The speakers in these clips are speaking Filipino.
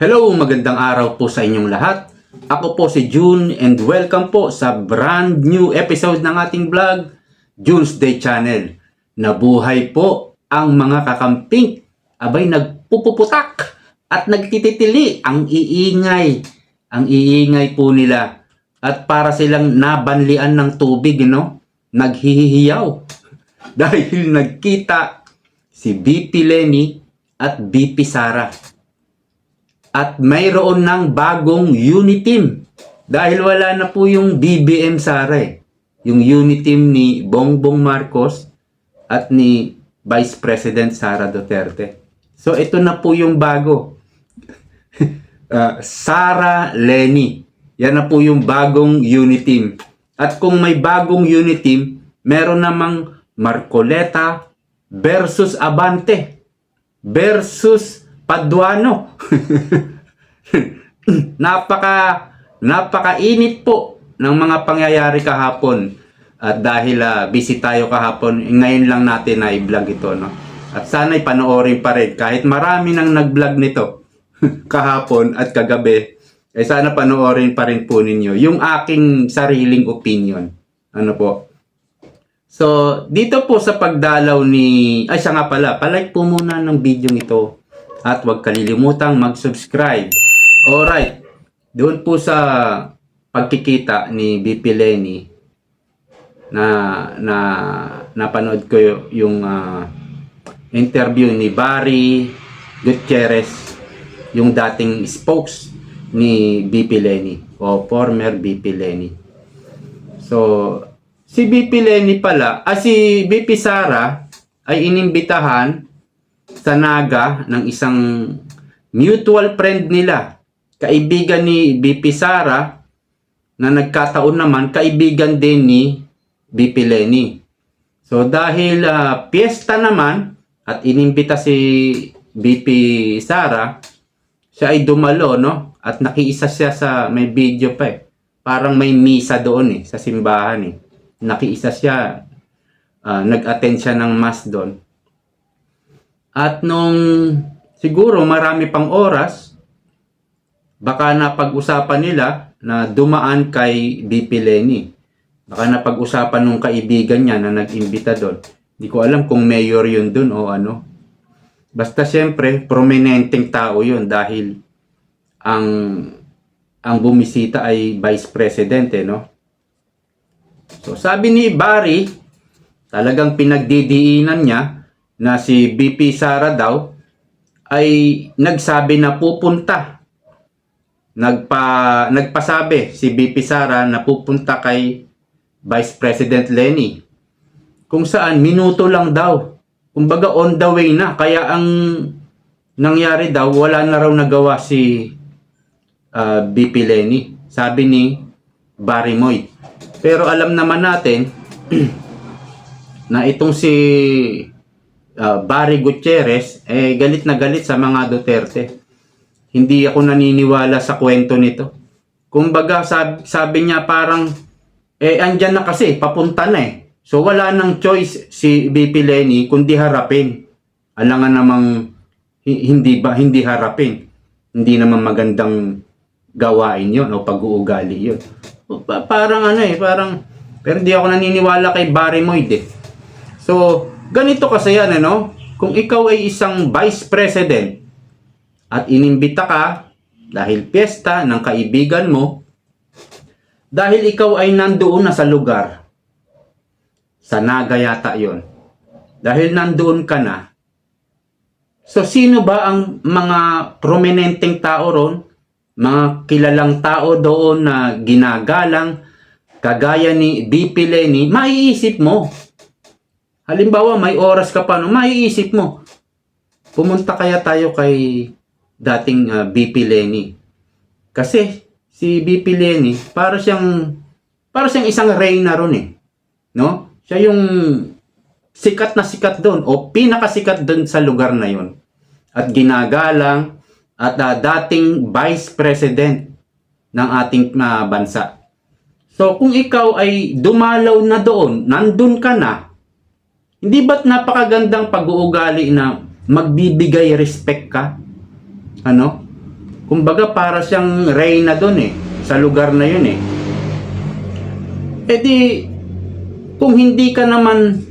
Hello, magandang araw po sa inyong lahat. Ako po si June and welcome po sa brand new episode ng ating vlog, June's Day Channel. Nabuhay po ang mga kakamping. Abay, nagpupuputak at nagtititili ang iingay. Ang iingay po nila. At para silang nabanlian ng tubig, no? Naghihiyaw. Dahil nagkita si BP Lenny at BP Sara at mayroon ng bagong unit team. Dahil wala na po yung BBM Sara eh. Yung unit team ni Bongbong Marcos at ni Vice President Sara Duterte. So ito na po yung bago. Uh, Sara Lenny. Yan na po yung bagong unit team. At kung may bagong unit team, meron namang Marcoleta versus Abante versus Paduano. napaka napakainit po ng mga pangyayari kahapon. At dahil ah, busy tayo kahapon, ngayon lang natin na i-vlog ito, no? At sana'y panoorin pa rin kahit marami nang nag-vlog nito kahapon at kagabi. Eh sana panoorin pa rin po ninyo yung aking sariling opinion. Ano po? So, dito po sa pagdalaw ni... Ay, siya nga pala. Palike po muna ng video ito. At huwag kalilimutang mag-subscribe. Alright. Doon po sa pagkikita ni BP Lenny na na napanood ko yung ah, interview ni Barry Gutierrez yung dating spokes ni BP Lenny o former BP Lenny. So, si BP Lenny pala, ah, si BP Sara ay inimbitahan sa Naga ng isang mutual friend nila. Kaibigan ni BP Sara na nagkataon naman kaibigan din ni BP Lenny. So dahil ah, piyesta naman at inimbita si BP Sara, siya ay dumalo no at nakiisa siya sa may video pa eh. Parang may misa doon eh sa simbahan eh. Nakiisa siya ah, nag-attend siya ng mass doon. At nung siguro marami pang oras, baka napag-usapan nila na dumaan kay BP Lenny. Baka napag-usapan nung kaibigan niya na nag-imbita doon. Hindi ko alam kung mayor yun doon o ano. Basta siyempre, prominenteng tao yun dahil ang ang bumisita ay vice president eh, no? So sabi ni Barry, talagang pinagdidiinan niya na si BP Sara daw ay nagsabi na pupunta. Nagpa nagpasabi si BP Sara na pupunta kay Vice President Lenny. Kung saan minuto lang daw. Kumbaga on the way na. Kaya ang nangyari daw wala na raw nagawa si ah, BP Lenny. Sabi ni Barry Moy. Pero alam naman natin na itong si uh, Barry Gutierrez, eh, galit na galit sa mga Duterte. Hindi ako naniniwala sa kwento nito. Kumbaga, sabi, sabi niya parang, eh, andyan na kasi, papunta na eh. So, wala nang choice si BP Lenny kundi harapin. Alangan namang hi- hindi ba hindi harapin. Hindi naman magandang gawain yon o pag-uugali yon. Pa- parang ano eh, parang pero hindi ako naniniwala kay Barry Moyd eh. So, ganito kasi yan, ano? Kung ikaw ay isang vice president at inimbita ka dahil piyesta ng kaibigan mo, dahil ikaw ay nandoon na sa lugar, sa Naga yata yon. Dahil nandoon ka na, so sino ba ang mga prominenteng tao ron, mga kilalang tao doon na ginagalang, kagaya ni BP Lenny, maiisip mo, Halimbawa, may oras ka pa, no, maiisip mo, pumunta kaya tayo kay dating ah, BP Lenny. Kasi si BP Lenny, para siyang para siyang isang reyna ron eh. No? Siya yung sikat na sikat doon o pinakasikat doon sa lugar na yon. At ginagalang at ah, dating vice president ng ating ah, bansa. So kung ikaw ay dumalaw na doon, nandun ka na, hindi ba't napakagandang pag-uugali na magbibigay respect ka? Ano? Kumbaga para siyang reyna doon eh, sa lugar na yun eh. E di, kung hindi ka naman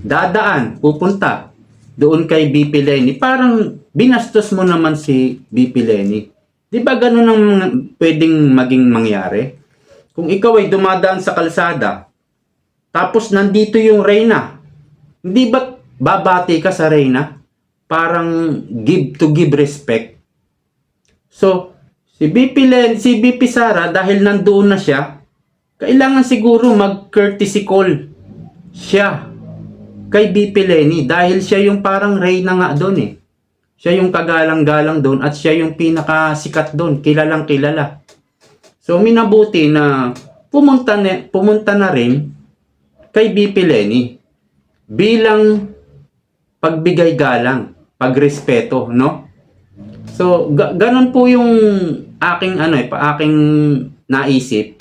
dadaan, pupunta doon kay BP Lenny, parang binastos mo naman si BP Lenny. Di ba ganun ang pwedeng maging mangyari? Kung ikaw ay dumadaan sa kalsada, tapos nandito yung Reyna, hindi ba babati ka sa Reyna? Parang give to give respect. So, si BP, Len, si BP Sara, dahil nandoon na siya, kailangan siguro mag-courtesy call siya kay BP Lenny dahil siya yung parang Reyna nga doon eh. Siya yung kagalang-galang doon at siya yung pinakasikat doon, kilalang kilala. So minabuti na pumunta na, pumunta na rin kay BP Lenny bilang pagbigay galang, pagrespeto, no? So ga- ganun po yung aking ano eh, pa aking naisip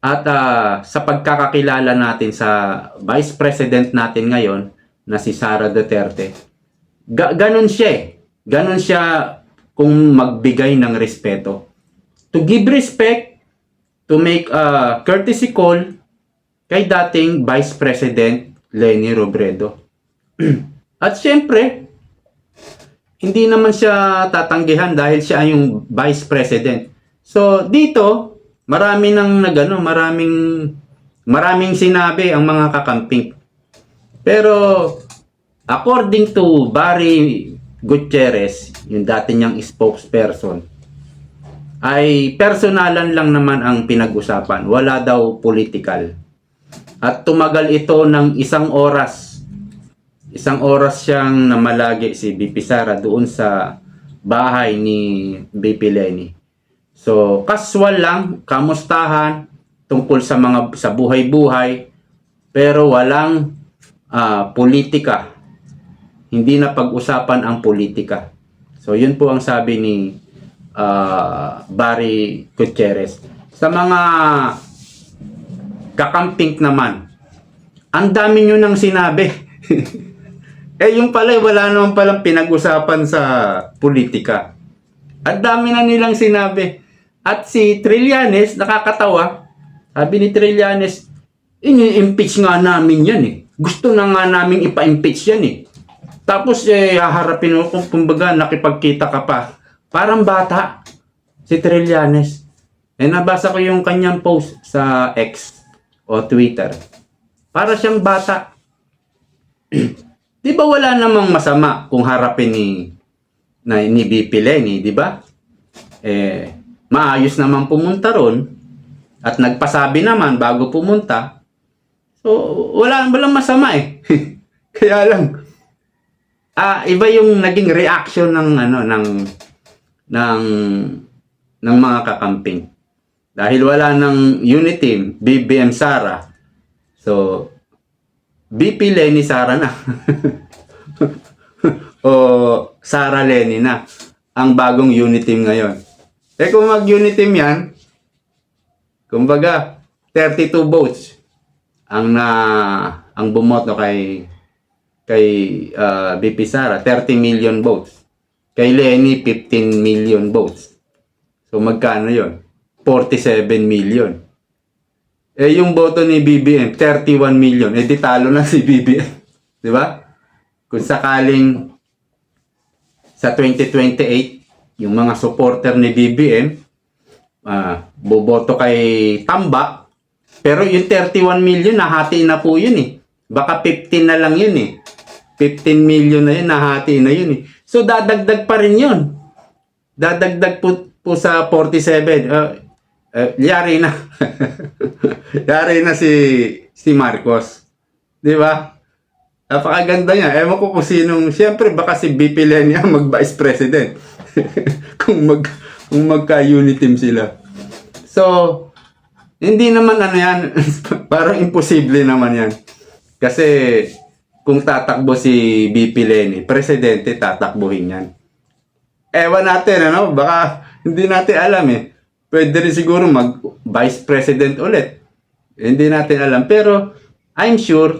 at ah, sa pagkakakilala natin sa Vice President natin ngayon na si Sara Duterte. Ga- ganon siya eh. Ganon siya kung magbigay ng respeto. To give respect, to make a courtesy call kay dating Vice President Leni Robredo. At syempre, hindi naman siya tatanggihan dahil siya ay yung Vice President. So dito, marami nang nagano, maraming maraming sinabi ang mga kakamping. Pero according to Barry Gutierrez, yung dati niyang spokesperson, ay personalan lang naman ang pinag-usapan. Wala daw political. At tumagal ito ng isang oras. Isang oras siyang namalagi si BP Sara doon sa bahay ni BP Lenny. So, casual lang, kamustahan tungkol sa mga sa buhay-buhay pero walang ah, politika. Hindi na pag-usapan ang politika. So, yun po ang sabi ni ah, Barry Gutierrez. Sa mga kakamping naman, ang dami nyo nang sinabi. eh, yung pala, wala naman palang pinag-usapan sa politika. Ang dami na nilang sinabi. At si Trillanes, nakakatawa. Sabi ni Trillanes, ini-impeach nga namin yan eh. Gusto na nga namin ipa-impeach yan eh. Tapos eh, haharapin mo kung kumbaga nakipagkita ka pa. Parang bata. Si Trillanes. Eh, nabasa ko yung kanyang post sa X o Twitter. Para siyang bata. di ba wala namang masama kung harapin ni na ni BP Lenny, di ba? Eh, maayos naman pumunta ron at nagpasabi naman bago pumunta. So, wala walang masama eh. Kaya lang ah iba yung naging reaction ng ano ng ng ng mga kakamping. Dahil wala ng unit team, BBM Sara. So, BP Lenny Sara na. o Sara Lenny na ang bagong unit team ngayon. Eh kung mag-unit team yan, kumbaga 32 votes ang na ang bumoto kay kay ah, BP Sara 30 million votes. Kay Lenny 15 million votes. So magkano 'yon? 47 million. Eh yung boto ni BBM 31 million. Eh di talo na si BBM. 'Di ba? Kung sakaling sa 2028 yung mga supporter ni BBM ah boboto kay Tamba pero yung 31 million nahati na po yun eh. Baka 15 na lang yun eh. 15 million na yun, nahati na yun eh. So dadagdag pa rin yun. Dadagdag po, po sa 47. Uh, uh, yari na. yari na si si Marcos. Di ba? Napakaganda niya. Ewan ko kung sinong, siyempre baka si BP Lenny ang mag-vice president. kung mag kung magka-unit team sila. So, hindi naman ano yan, parang imposible naman yan. Kasi kung tatakbo si BP Lenny, presidente tatakbuhin yan. Ewan natin, ano, baka hindi natin alam eh. Pwede rin siguro mag vice president ulit. Hindi natin alam. Pero, I'm sure,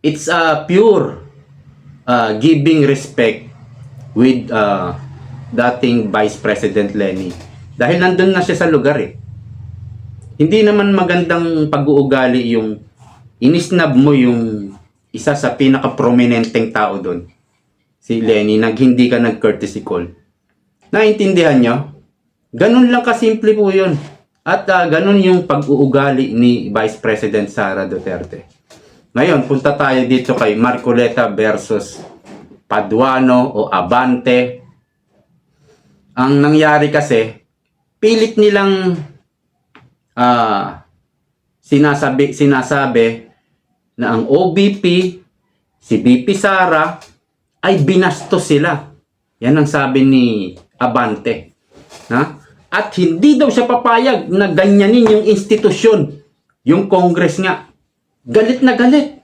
it's a pure uh, giving respect with uh, dating Vice President Lenny. Dahil nandun na siya sa lugar eh. Hindi naman magandang pag-uugali yung inisnab mo yung isa sa pinaka-prominenteng tao doon. Si Lenny, nag hindi ka nag-courtesy call. Naintindihan nyo? Ganun lang kasimple po yun. At ah, ganun yung pag-uugali ni Vice President Sara Duterte. Ngayon, punta tayo dito kay Marcoleta versus Paduano o Abante. Ang nangyari kasi, pilit nilang ah, sinasabi, sinasabi na ang OBP, si BP Sara, ay binastos sila. Yan ang sabi ni Abante. Ha? At hindi daw siya papayag na ganyanin yung institusyon, yung Congress nga. Galit na galit.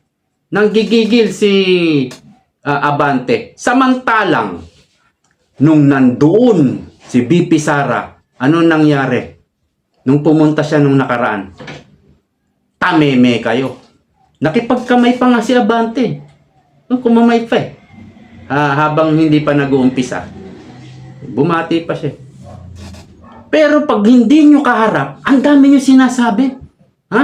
Nanggigigil si ah, Abante. Samantalang, nung nandoon si BP Sara, ano nangyari? Nung pumunta siya nung nakaraan, tameme kayo. Nakipagkamay pa nga si Abante. Nung kumamay pa eh. Ah, habang hindi pa nag-uumpisa. Bumati pa siya. Pero pag hindi nyo kaharap, ang dami nyo sinasabi. Ha?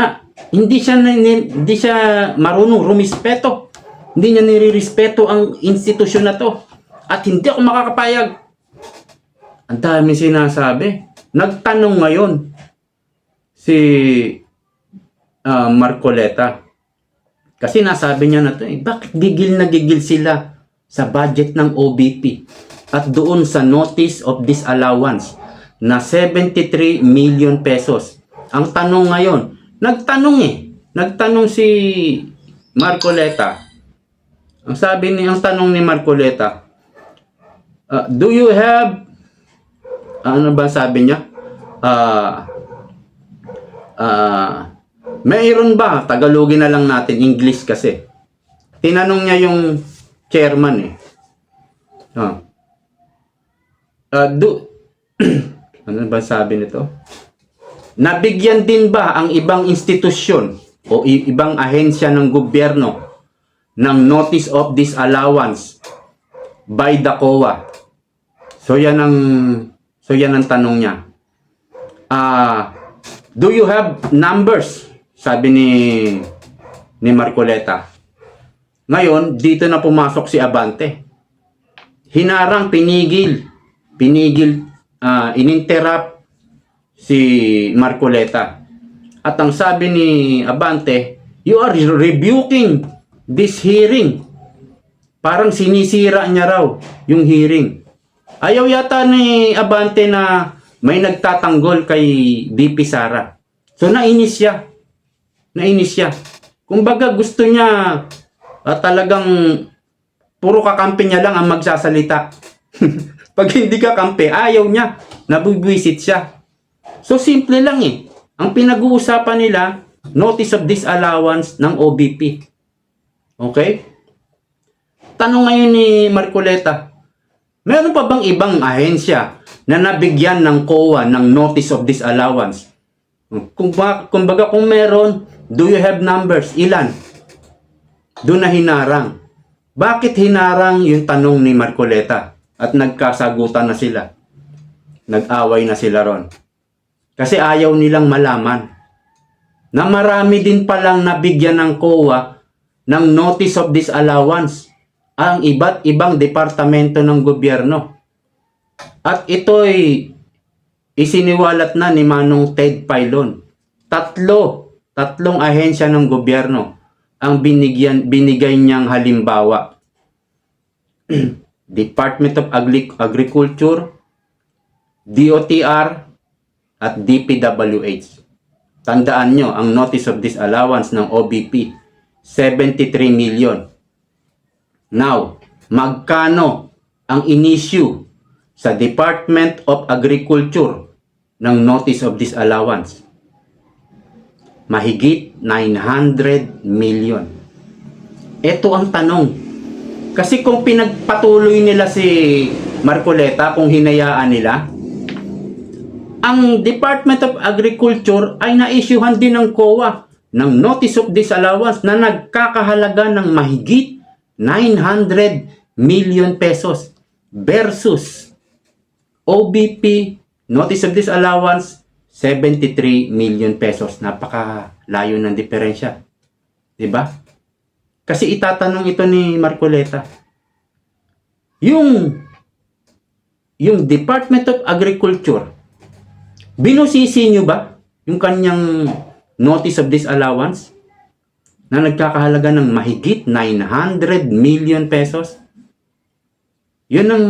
Ah, hindi siya hindi siya marunong rumispeto. Hindi niya nirirespeto ang institusyon na to. At hindi ako makakapayag. Ang dami sinasabi. Nagtanong ngayon si ah, Marcoleta. Kasi nasabi niya na to, eh, bakit gigil na gigil sila sa budget ng OBP at doon sa notice of disallowance na 73 million pesos. Ang tanong ngayon, nagtanong eh, nagtanong si Marcoleta. Ang sabi ni, ang tanong ni Marcoleta, uh, do you have, ano ba sabi niya? Ah, ah, mayroon ba? Tagalogin na lang natin, English kasi. Tinanong niya yung chairman eh. Ah. Ah, do, ano ba sabi nito? Nabigyan din ba ang ibang institusyon o ibang ahensya ng gobyerno ng notice of disallowance by the COA? So yan ang so yan ang tanong niya. Ah, do you have numbers? Sabi ni ni Marcoleta. Ngayon, dito na pumasok si Abante. Hinarang, pinigil. Pinigil, ah, ininterrupt si Marcoleta. At ang sabi ni Abante, you are rebuking this hearing. Parang sinisira niya raw yung hearing. Ayaw yata ni Abante na may nagtatanggol kay BP Sara. So nainis siya. Nainis siya. Kumbaga gusto niya ah, talagang puro kakampi niya lang ang magsasalita. Pag hindi kakampi, ayaw niya. Nabubwisit siya. So simple lang eh. Ang pinag-uusapan nila, notice of disallowance ng OBP. Okay? Tanong ngayon ni Marcoleta, meron pa bang ibang ahensya na nabigyan ng COA ng notice of disallowance? Kung ba, kumbaga kung meron, do you have numbers? Ilan? Doon na hinarang. Bakit hinarang yung tanong ni Marcoleta? At nagkasagutan na sila. Nag-away na sila ron. Kasi ayaw nilang malaman na marami din palang nabigyan ng COA ng notice of disallowance ang iba't ibang departamento ng gobyerno. At ito'y isiniwalat na ni Manong Ted Pailon. Tatlo, tatlong ahensya ng gobyerno ang binigyan, binigay niyang halimbawa. Department of Agri- Agriculture, DOTR, at DPWH. Tandaan nyo, ang notice of disallowance ng OBP, 73 million. Now, magkano ang inisyu sa Department of Agriculture ng notice of disallowance? Mahigit 900 million. Ito ang tanong. Kasi kung pinagpatuloy nila si Marcoleta, kung hinayaan nila, ang Department of Agriculture ay na-issuehan din ng COA ng Notice of Disallowance na nagkakahalaga ng mahigit 900 million pesos. versus OBP Notice of Disallowance 73 million pesos. Napaka-layo ng diferensya. 'Di ba? Kasi itatanong ito ni Marcoleta. Yung yung Department of Agriculture binusisi nyo ba yung kanyang Notice of Disallowance na nagkakahalaga ng mahigit 900 million pesos? Yun ang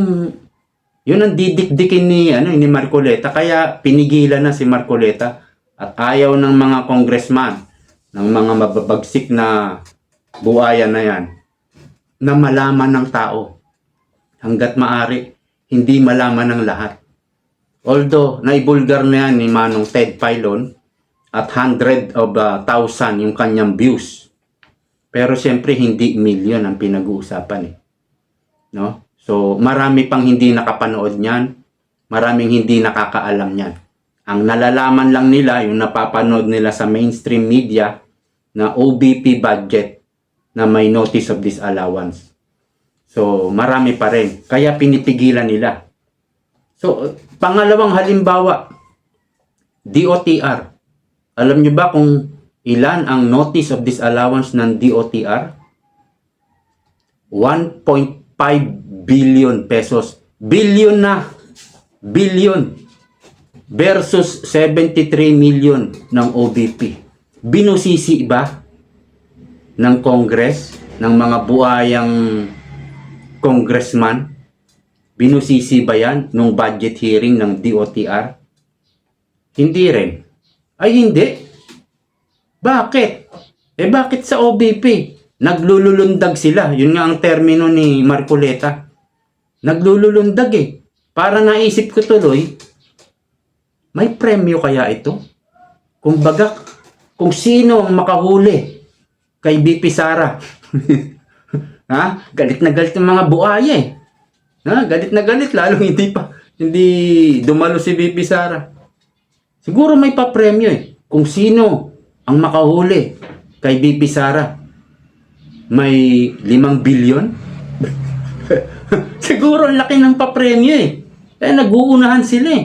yun ang didikdikin ni ano ni Marcoleta kaya pinigilan na si Marcoleta at ayaw ng mga congressman ng mga mababagsik na buhayan na yan na malaman ng tao hanggat maari hindi malaman ng lahat. Although naibulgar na yan ni Manong Ted Filon at 100 of uh, thousand yung kanyang views. Pero siyempre hindi million ang pinag-uusapan eh. No? So, marami pang hindi nakapanood niyan. Maraming hindi nakakaalam niyan. Ang nalalaman lang nila, yung napapanood nila sa mainstream media, na OBP budget na may notice of disallowance. So, marami pa rin. Kaya pinipigilan nila. So, pangalawang halimbawa, DOTR. Alam niyo ba kung ilan ang notice of disallowance ng DOTR? 1.5 billion pesos. Billion na. Billion. Versus 73 million ng OBP. Binusisi ba ng Congress, ng mga buayang congressman? Binusisi ba yan nung budget hearing ng DOTR? Hindi rin. Ay hindi. Bakit? Eh bakit sa OBP? Naglululundag sila. Yun nga ang termino ni Marcoleta. Naglululundag eh. Para naisip ko tuloy, may premyo kaya ito? Kung baga, kung sino ang makahuli kay BP Sara. ha? Galit na galit ng mga buaya eh. Ha? Galit na galit, lalong hindi pa, hindi dumalo si BP Sara. Siguro may papremyo eh. Kung sino ang makahuli kay BP Sara. May limang bilyon? Siguro ang laki ng papremyo eh. Kaya nag-uunahan sila eh.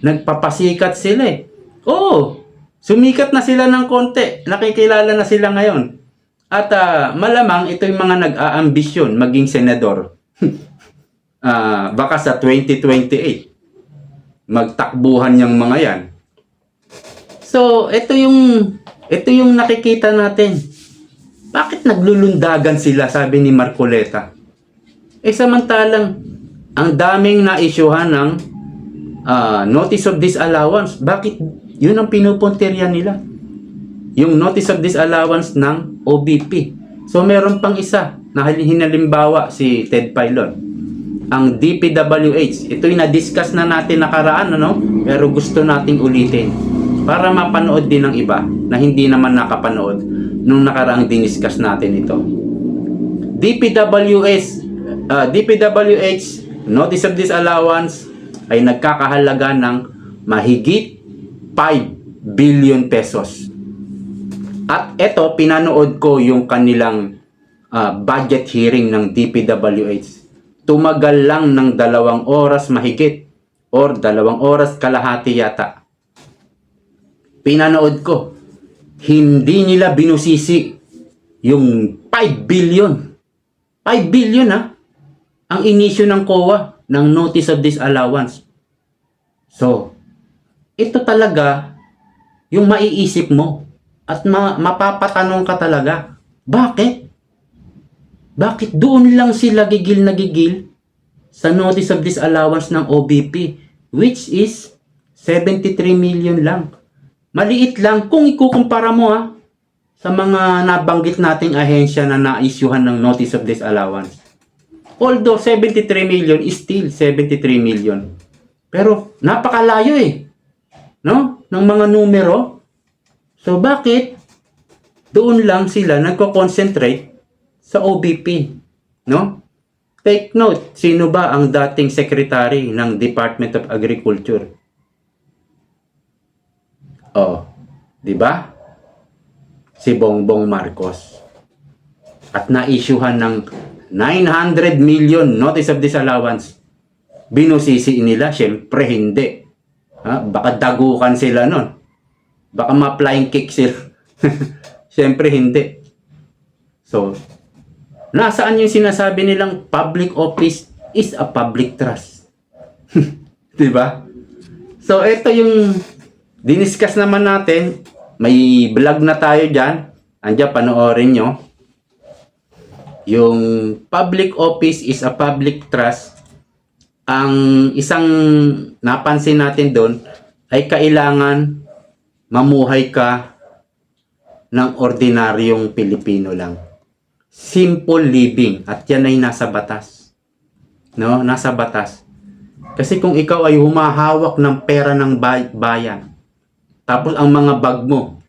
Nagpapasikat sila eh. Oo, sumikat na sila ng konti. Nakikilala na sila ngayon. At ah, malamang ito yung mga nag-aambisyon maging senador. Ah, baka sa 2028 magtakbuhan yung mga yan. So, ito yung ito yung nakikita natin. Bakit naglulundagan sila, sabi ni Marcoleta? Eh samantalang ang daming na-issuehan ng ah, notice of disallowance. Bakit yun ang pinupuntirya nila? Yung notice of disallowance ng OBP. So meron pang isa na hinalimbawa si Ted Pilon. Ang DPWH. Ito yung na-discuss na natin nakaraan, ano? Pero gusto nating ulitin para mapanood din ng iba na hindi naman nakapanood nung nakaraang diniscuss natin ito. DPWS, uh, DPWH Notice of Disallowance ay nagkakahalaga ng mahigit 5 billion pesos. At ito, pinanood ko yung kanilang uh, budget hearing ng DPWH. Tumagal lang ng dalawang oras mahigit or dalawang oras kalahati yata pinanood ko, hindi nila binusisi yung 5 billion. 5 billion ha, ang inisyo ng COA ng Notice of Disallowance. So, ito talaga yung maiisip mo at ma- mapapatanong ka talaga, bakit? Bakit doon lang sila gigil na gigil sa Notice of Disallowance ng OBP which is 73 million lang. Maliit lang kung ikukumpara mo ha sa mga nabanggit nating ahensya na na-issuehan ng Notice of Disallowance. Although 73 million is still 73 million. Pero napakalayo eh. No? Ng mga numero. So bakit doon lang sila nagko-concentrate sa OBP? No? Take note, sino ba ang dating secretary ng Department of Agriculture? Oh, 'di ba? Si Bongbong Marcos. At na-issuehan ng 900 million notice of disallowance binusisi nila? Siyempre, hindi. Ha? Baka dagukan sila nun. Baka ma-flying kick sila. Siyempre, hindi. So, nasaan yung sinasabi nilang public office is a public trust? Di ba? So, ito yung diniscuss naman natin. May vlog na tayo dyan. Andiyan, panoorin nyo. Yung public office is a public trust. Ang isang napansin natin doon ay kailangan mamuhay ka ng ordinaryong Pilipino lang. Simple living. At yan ay nasa batas. No? Nasa batas. Kasi kung ikaw ay humahawak ng pera ng bay- bayan, tapos ang mga bag mo,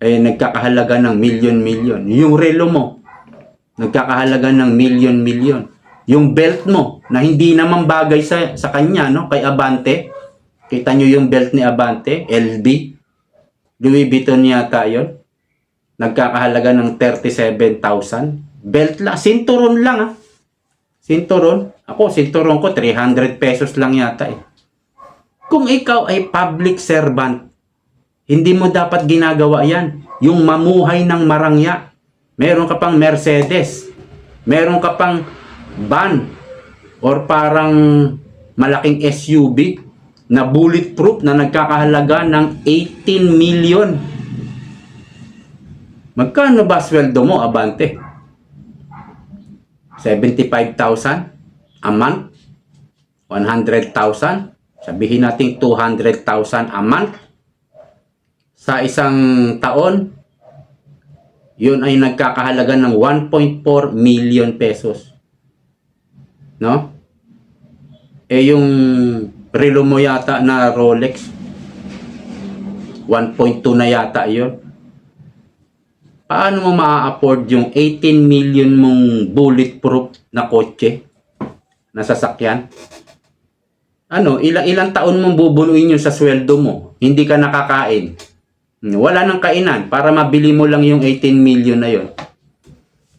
ay nagkakahalaga ng milyon-milyon. Yung relo mo, nagkakahalaga ng milyon-milyon. Yung belt mo, na hindi naman bagay sa, sa kanya, no? kay Abante, kita nyo yung belt ni Abante, LB, Louis Vuitton yata yun, nagkakahalaga ng 37,000. Belt lang, sinturon lang ah. Sinturon. Ako, sinturon ko, 300 pesos lang yata eh. Kung ikaw ay public servant, hindi mo dapat ginagawa yan. Yung mamuhay ng marangya. Meron ka pang Mercedes. Meron ka pang van. Or parang malaking SUV na bulletproof na nagkakahalaga ng 18 million. Magkano ba sweldo mo, Abante? 75,000 a month? 100,000? Sabihin natin 200,000 a month? Sa isang taon, yun ay nagkakahalaga ng 1.4 million pesos. No? Eh yung relo mo yata na Rolex, 1.2 na yata yun. Paano mo maa-afford yung 18 million mong bulletproof na kotse na sasakyan? Ano, ilang ilang taon mong bubunuin yun sa sweldo mo? Hindi ka nakakain. Wala nang kainan para mabili mo lang yung 18 million na yun.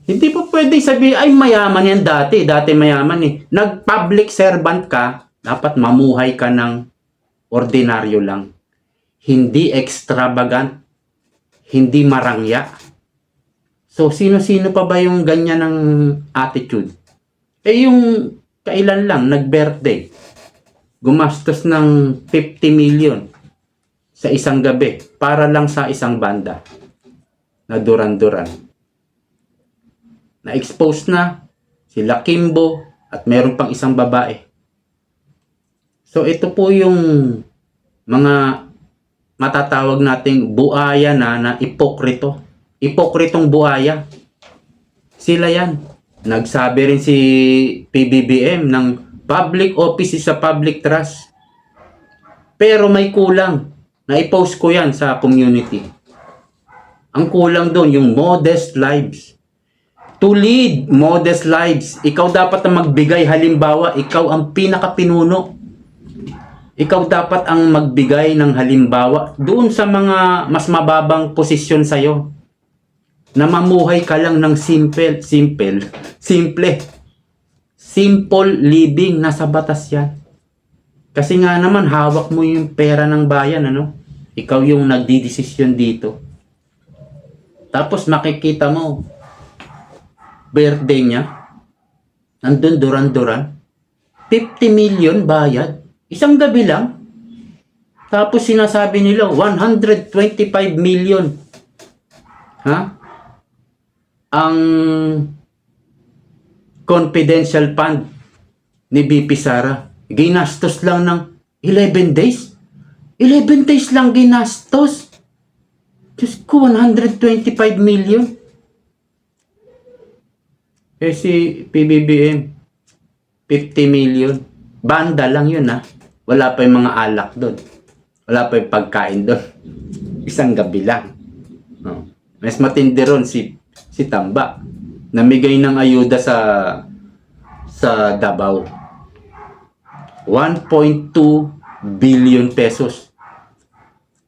Hindi po pwede sabi ay mayaman yan dati. Dati mayaman eh. Nag-public servant ka, dapat mamuhay ka ng ordinaryo lang. Hindi extravagant. Hindi marangya. So, sino-sino pa ba yung ganyan ng attitude? Eh, yung kailan lang, nag-birthday. Gumastos ng 50 million sa isang gabi para lang sa isang banda na duran-duran. Na-expose na sila Kimbo at meron pang isang babae. So ito po yung mga matatawag nating buaya na na ipokrito. Ipokritong buaya. Sila yan. Nagsabi rin si PBBM ng public office is a public trust. Pero may kulang. Na-post ko yan sa community. Ang kulang doon, yung modest lives. To lead modest lives, ikaw dapat na magbigay. Halimbawa, ikaw ang pinakapinuno. Ikaw dapat ang magbigay ng halimbawa doon sa mga mas mababang posisyon sa'yo. Na mamuhay ka lang ng simple, simple, simple. Simple living, nasa batas yan. Kasi nga naman, hawak mo yung pera ng bayan, ano? Ikaw yung nagdidesisyon dito. Tapos makikita mo, birthday niya, nandun duran-duran, 50 million bayad, isang gabi lang. Tapos sinasabi nila, 125 million. Ha? Ang confidential fund ni BP Sara. Ginastos lang ng 11 days. 11 days lang ginastos. Diyos ko, 125 million. Eh si PBBM, 50 million. Banda lang yun ha. Wala pa yung mga alak doon. Wala pa yung pagkain doon. Isang gabi lang. No. Mas matindi ron si, si Tamba. Namigay ng ayuda sa sa Davao. 1.2 billion pesos.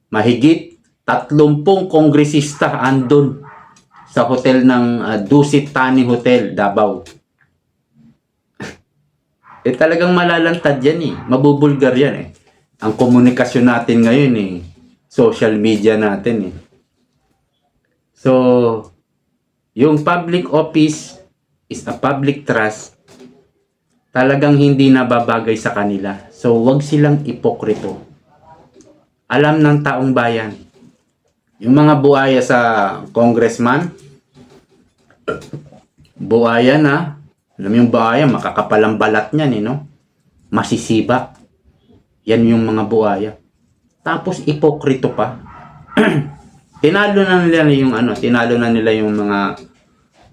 Mahigit 30 kongresista andon sa hotel ng uh, Dusit Tani Hotel, Davao. Eh talagang malalantad yan eh. Mabubulgar yan eh. Ang komunikasyon natin ngayon eh. Social media natin eh. So, yung public office is a public trust talagang hindi nababagay sa kanila. So, wag silang ipokrito. Alam ng taong bayan. Yung mga buhaya sa congressman, buhaya na, alam yung buhaya, makakapalang balat niyan, eh, no? Masisiba. Yan yung mga buhaya. Tapos, ipokrito pa. tinalo na nila yung ano, tinalo na nila yung mga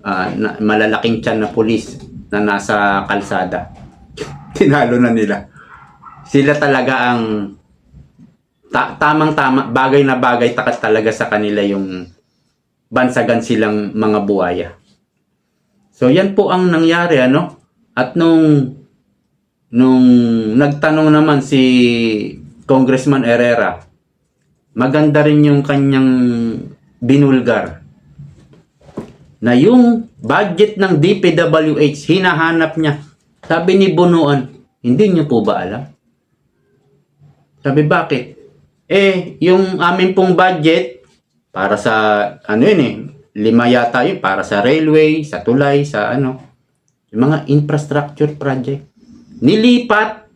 ah, na, malalaking tiyan na pulis na nasa kalsada. tinalo na nila. Sila talaga ang ta- tamang tama bagay na bagay takat talaga sa kanila yung bansagan silang mga buhaya. So yan po ang nangyari ano at nung nung nagtanong naman si Congressman Herrera maganda rin yung kanyang binulgar na yung budget ng DPWH hinahanap niya. Sabi ni Bunuan, hindi niyo po ba alam? Sabi bakit? Eh, yung amin pong budget para sa ano yun eh, lima yata yun para sa railway, sa tulay, sa ano, yung mga infrastructure project. Nilipat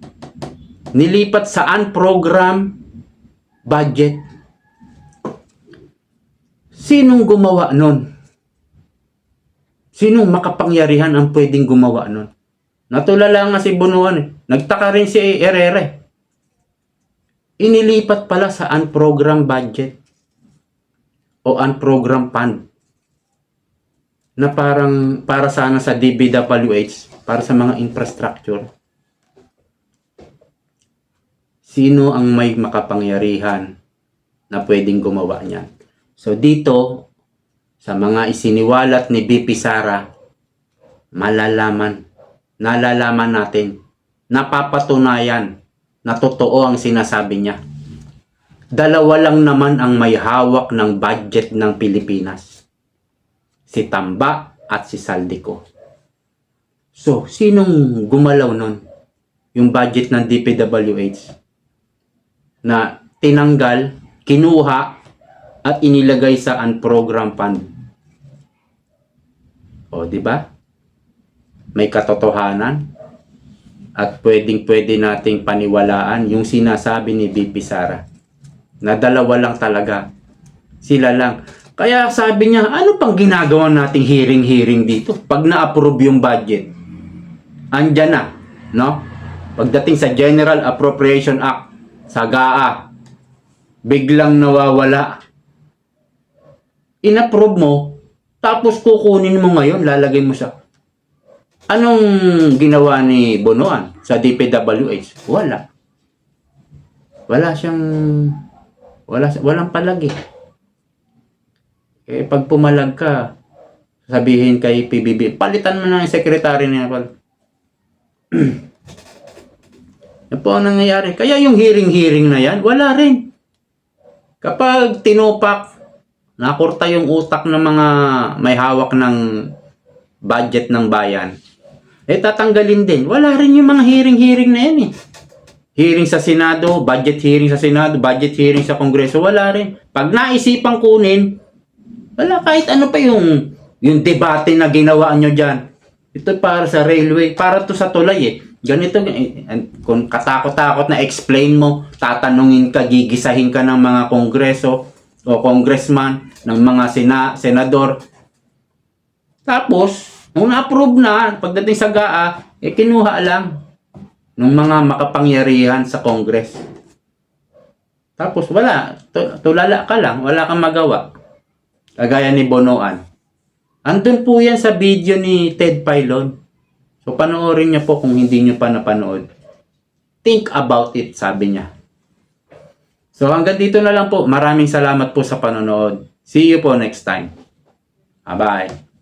nilipat sa unprogram budget. Sinong gumawa nun? Sinong makapangyarihan ang pwedeng gumawa nun? Natulala nga si Bunuan eh. Nagtaka rin si Herrera eh. Inilipat pala sa unprogram budget o unprogram fund na parang para sana sa DBWH para sa mga infrastructure. Sino ang may makapangyarihan na pwedeng gumawa niyan? So dito, sa mga isiniwalat ni BP Sara, malalaman, nalalaman natin, napapatunayan na totoo ang sinasabi niya. Dalawa lang naman ang may hawak ng budget ng Pilipinas. Si Tamba at si Saldico. So, sinong gumalaw nun? Yung budget ng DPWH na tinanggal, kinuha, at inilagay sa unprogram fund. O, di ba? May katotohanan at pwedeng-pwede nating paniwalaan yung sinasabi ni BP Sara. Na dalawa lang talaga. Sila lang. Kaya sabi niya, ano pang ginagawa nating hearing-hearing dito? Pag na-approve yung budget, andyan na, no? Pagdating sa General Appropriation Act, sa GAA, biglang nawawala. In-approve mo, tapos kukunin mo ngayon, lalagay mo sa Anong ginawa ni Bonoan sa DPWH? Wala. Wala siyang wala walang palagi. Eh pag pumalag ka, sabihin kay PBB, palitan mo na yung secretary niya. Yan po ang nangyayari. Kaya yung hearing-hearing na yan, wala rin. Kapag tinupak, nakurta yung utak ng mga may hawak ng budget ng bayan, eh tatanggalin din. Wala rin yung mga hearing-hearing na yan eh. Hearing sa Senado, budget hearing sa Senado, budget hearing sa Kongreso, wala rin. Pag naisipang kunin, wala kahit ano pa yung yung debate na ginawa nyo dyan. Ito para sa railway, para to sa tulay eh. Ganito, eh, kung katakot-takot na explain mo, tatanungin ka, gigisahin ka ng mga kongreso o congressman, ng mga sena, senador. Tapos, nung na-approve na, pagdating sa GAA, eh kinuha lang ng mga makapangyarihan sa Congress. Tapos wala, Tu- tulala ka lang, wala kang magawa. Kagaya ni Bonoan. Andun po yan sa video ni Ted Pilon. So panoorin niyo po kung hindi niyo pa napanood. Think about it, sabi niya. So hanggang dito na lang po. Maraming salamat po sa panonood. See you po next time. Bye-bye.